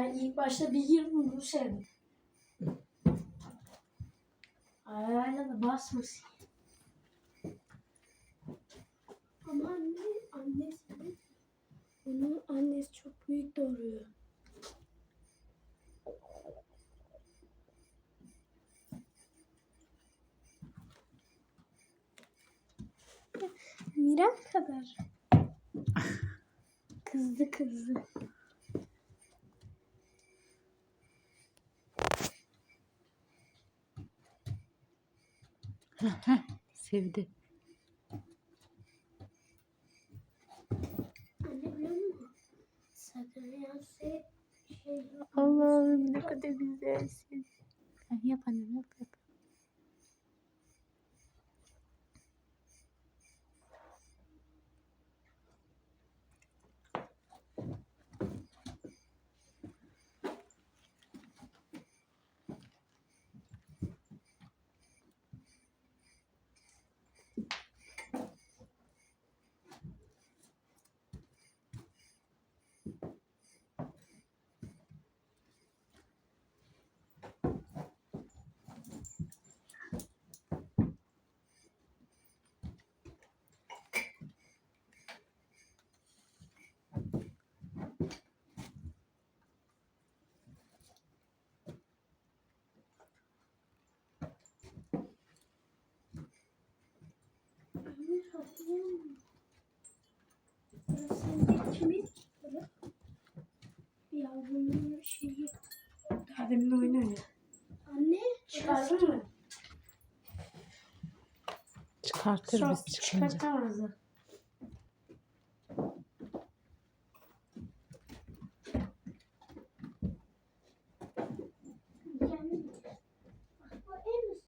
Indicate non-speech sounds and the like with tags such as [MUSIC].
Ben ilk başta bir girdim bunu sevdim. Ayağıyla da basmasın. Ama anne, annesi onu annesi çok büyük doğuruyor. Miran kadar. [LAUGHS] Kızdı kızdı. Sevdi. Şey Allah'ım ne kadar güzelsin. Yap annem yap yap. Daha demin oynuyor ya. Anne. Çıkardın mı? Çıkartır biz çıkınca. çıkartamazdı.